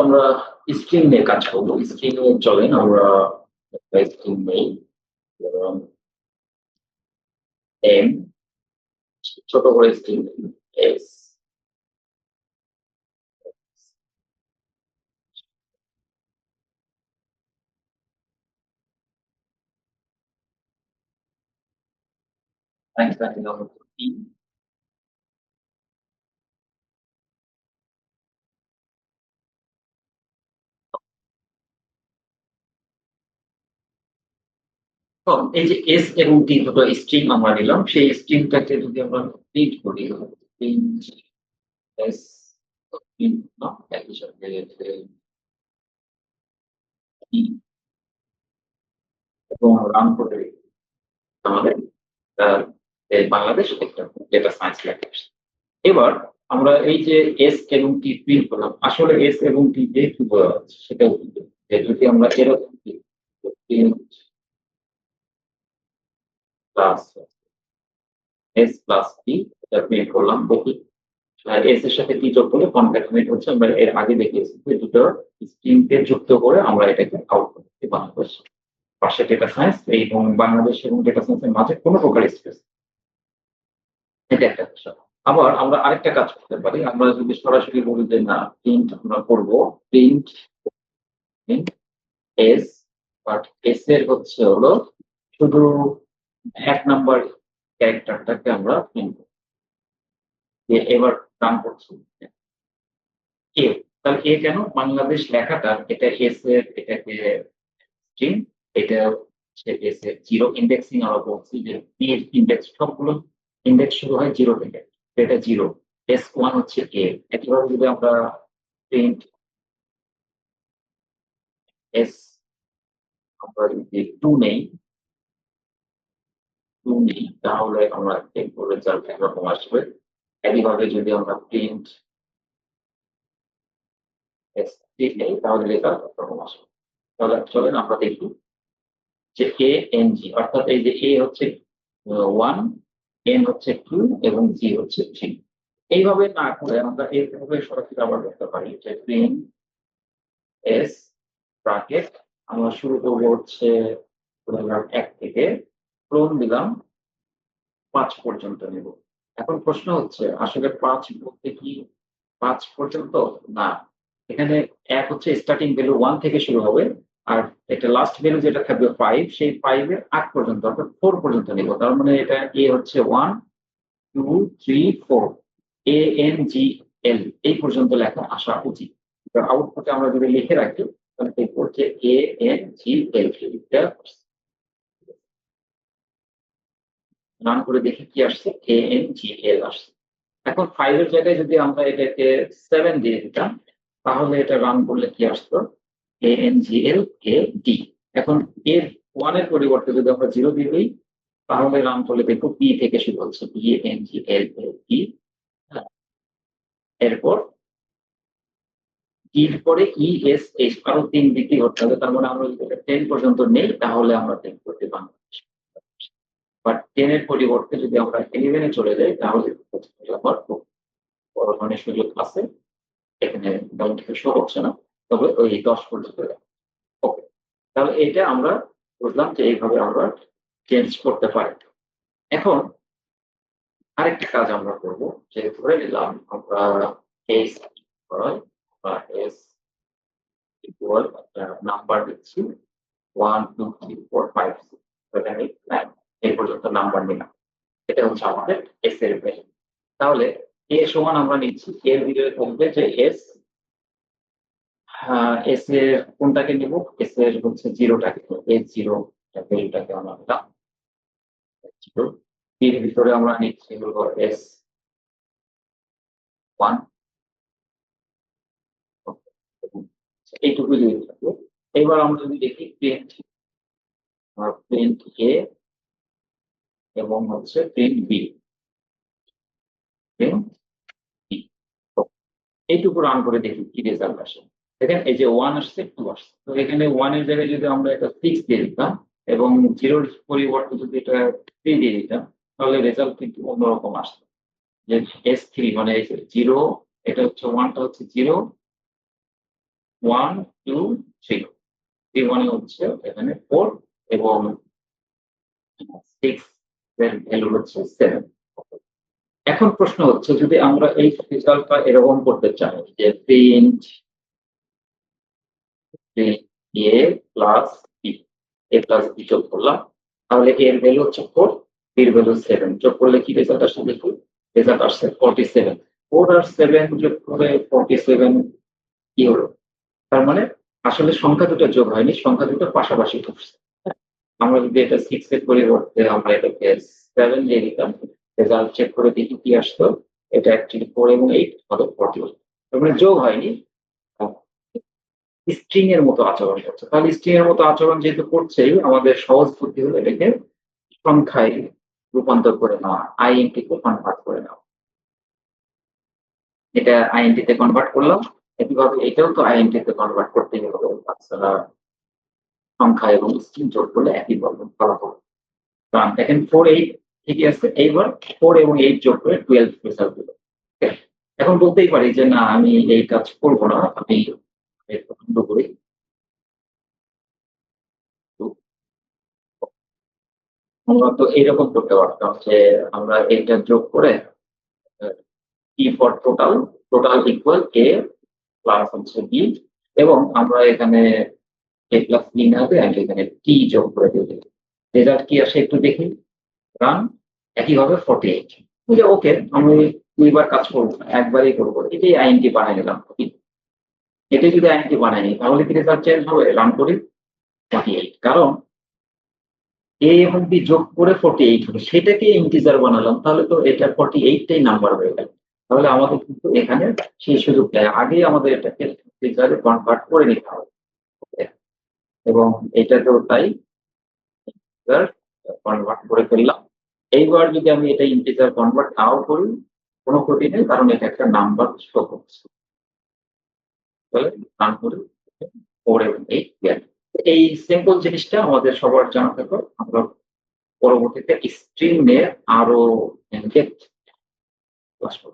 আমরা স্ট্রিং নিয়ে কাজ করব স্ট্রিং এ চলেন আমরা একটা স্ট্রিং নেই এম ছোট করে স্ট্রিং এস Einstein number 15. এই যে এস এবং টি দুটো স্ট্রিং আমরা নিলাম, সেই স্ট্রিংটাকে যদি আমরা প্রিন্ট করি প্রিন্ট এস এবং রান করে আমাদের বাংলাদেশ একটা ডেটা সায়েন্স লেখা এবার আমরা এই যে এস এবং টি প্রিন্ট করলাম, আসলে এস এবং টি যে কি বোঝা যাচ্ছে সেটা যদি আমরা এরকম plus S plus T print করলাম দেখি এস এর সাথে টি যোগ করলে কনক্যাটনেট হচ্ছে, আমরা এর আগে দেখিয়েছি যে দুটো স্ট্রিংকে যুক্ত করে আমরা এটাকে আউট করতে বাংলাদেশ পাশে ডেটা সায়েন্স এবং বাংলাদেশ এবং ডেটা সায়েন্সের মাঝে কোনো প্রকার স্পেস এটা একটা বিষয়। আবার আমরা আরেকটা কাজ করতে পারি, আমরা যদি সরাসরি বলি যে না প্রিন্ট আমরা করব প্রিন্ট এস বাট এস এর হচ্ছে হলো শুধু এক নাম্বার ক্যারেক্টারটাকে আমরা প্রিন্ট করব এবার রান করছি এ তাহলে এ কেন? বাংলাদেশ লেখাটা, এটা এস এর এটাকে স্ট্রিং এটা এস এর জিরো ইন্ডেক্সিং আমরা বলছি যে পি ইন্ডেক্স সবগুলো ইন্ডেক্স শুরু হয় জিরো থেকে। এটা জিরো এস ওয়ান হচ্ছে এ একইভাবে যদি আমরা প্রিন্ট এস আমরা যদি টু নেই টু নেই তাহলে আমরা দেখব রেজাল্ট একরকম আসবে। একইভাবে যদি আমরা প্রিন্ট নেই তাহলে তাহলে চলেন আমরা যে অর্থাৎ এই যে এ হচ্ছে ওয়ান এন হচ্ছে টু এবং জি হচ্ছে থ্রি এইভাবে না করে আমরা এইভাবে সরাসরি আবার করতে পারি যে এস আমরা শুরু করব হচ্ছে এক থেকে ক্লোন দিলাম, পাঁচ পর্যন্ত নেব। এখন প্রশ্ন হচ্ছে, আসলে পাঁচ বলতে কি? পাঁচ পর্যন্ত? না। এখানে এক হচ্ছে স্টার্টিং ভ্যালু ওয়ান থেকে শুরু হবে, আর এটা লাস্ট ভ্যালু যেটা থাকবে ফাইভ সেই ফাইভ ফাইভের আট পর্যন্ত, অর্থাৎ ফোর পর্যন্ত নিব। তার মানে এটা এ হচ্ছে one two three four A N G L এই পর্যন্ত লেখা আসা উচিত। আউটপুটে আমরা যদি লিখে রাখি, তাহলে দেখব যে এ এন জি এল রান করে দেখি কি আসছে? এ এন জি এল আসছে। এখন ফাইভের জায়গায় যদি আমরা এটাকে সেভেন দিয়ে দিতাম, তাহলে এটা রান করলে কি আসতো? এ N G L A D এখন এর ওয়ানের পরিবর্তে যদি আমরা জিরো দিয়ে দিই, তাহলে রান করলে দেখব পি থেকে শুরু হচ্ছে। P N G L A D এরপর ইর পরে ই এস এইচ আরও তিন বিক্রি করতে হবে তার মানে আমরা যদি টেন পর্যন্ত নেই, তাহলে আমরা টেন করতে পারব। বাট টেনের পরিবর্তে যদি আমরা ইলেভেনে চলে যাই, তাহলে বড় ধরনের সুযোগ আছে। এখানে ডাউন থেকে শো হচ্ছে না, তবে ওই দশ পর্যন্ত ওকে তাহলে এটা আমরা বুঝলাম যে এইভাবে আমরা চেঞ্জ করতে পারি। এখন আরেকটা কাজ আমরা করব, যে ধরে নিলাম আমরা এস বা এস ইকুয়াল নাম্বার দিচ্ছি one two three four five six এই পর্যন্ত নাম্বার নিলাম। এটা হচ্ছে আমাদের এস এর ভ্যালু তাহলে এ সমান আমরা নিচ্ছি। এর ভিতরে থাকবে যে এস এস এর কোনটাকে নিব? এস এর হচ্ছে জিরোটাকে এস জিরো ভ্যালুটাকে আমরা নিলাম। জিরো এর ভিতরে আমরা নিচ্ছি হলো এস ওয়ান এইটুকু যদি থাকবে। এবার আমরা যদি দেখি প্রিন্ট প্রিন্ট এ এবং হচ্ছে প্রিন্ট বি। এইটুকু রান করে দেখি কি রেজাল্ট আসে। দেখেন এই যে ওয়ান আসছে টু আসছে। তো এখানে ওয়ানের জায়গায় যদি আমরা একটা সিক্স দিয়ে দিতাম এবং জিরোর পরিবর্তে যদি এটা থ্রি দিয়ে দিতাম, তাহলে রেজাল্ট কিন্তু অন্যরকম আসতো। যে এস থ্রি মানে জিরো এটা হচ্ছে ওয়ানটা হচ্ছে zero one two three three মানে হচ্ছে এখানে ফোর এবং সিক্স এখন প্রশ্ন হচ্ছে, যদি আমরা এই রেজাল্টটা এরকম করতে চাই যে print A plus B A plus B যোগ করলাম, তাহলে এর ভ্যালু হচ্ছে ফোর বির ভ্যালু সেভেন যোগ করলে কি রেজাল্ট আসছে দেখুন? রেজাল্ট আসছে ফর্টি সেভেন ফোর আর সেভেন যোগ করে ফর্টি সেভেন কি তার মানে আসলে সংখ্যা দুটো যোগ হয়নি, সংখ্যা দুটো পাশাপাশি ঢুকছে আমরা যদি এটা সিক্স এর পরিবর্তে আমরা এটাকে সেভেন দিয়ে দিতাম রেজাল্ট চেক করে দেখি কি আসতো। এটা অ্যাকচুয়ালি ফোর এবং এইট অত ফর্টি মানে যোগ হয়নি। স্ট্রিং এর মতো আচরণ করছে। তাহলে স্ট্রিং এর মতো আচরণ যেহেতু করছেই আমাদের সহজ বুদ্ধি হলো এটাকে সংখ্যায় রূপান্তর করে নেওয়া আইএনটি কে কনভার্ট করে নেওয়া। এটা আইএনটি তে কনভার্ট করলাম। একইভাবে এটাও তো আইএনটি তে কনভার্ট করতেই হবে। তাছাড়া সংখ্যা এবং স্ট্রিং যোগ করলে একই ফলাফল কারণ দেখেন ফোর এইট ঠিকই আছে? এইবার ফোর এবং এইট যোগ করে টুয়েলভ রেজাল্ট দিল। এখন বলতেই পারি যে, না, আমি এই কাজ করব না, আমি পছন্দ করি। আমরা তো এইরকম করতে পারতাম যে, আমরা এইটা যোগ করে ই for total total equal A plus হচ্ছে বি এবং আমরা এখানে এ প্লাস বি না দিয়ে এখানে টি যোগ করে দিই রেজাল্ট কি আসে একটু দেখি? রান একইভাবে ফর্টি এইট বুঝে ওকে আমি দুইবার কাজ করব, একবারই করব। এটাই আইনটি বানিয়ে নিলাম এটা যদি আইনটি বানাই নিই, তাহলে কি রেজাল্ট চেঞ্জ হবে? রান করি ফর্টি এইট কারণ এ এবং বি যোগ করে ফর্টি এইট হবে। সেটাকে ইন্টিজার বানালাম, তাহলে তো এটা ফর্টি এইটটাই নাম্বার হয়ে গেল। তাহলে আমাদের কিন্তু এখানে সেই সুযোগটা আগে আমাদের এটাকে ইন্টিজারে কনভার্ট করে নিতে হবে? এবং এটাকেও তাই কনভার্ট করে ফেললাম। এইবার যদি আমি এটা ইন্টিজার কনভার্ট নাও করি, কোনো ক্ষতি নেই, কারণ এটা একটা নাম্বার শো করছে। এই সিম্পল জিনিসটা আমাদের সবার জানা থাকবে। আমরা পরবর্তীতে স্ট্রিম নিয়ে আরও ডেপথ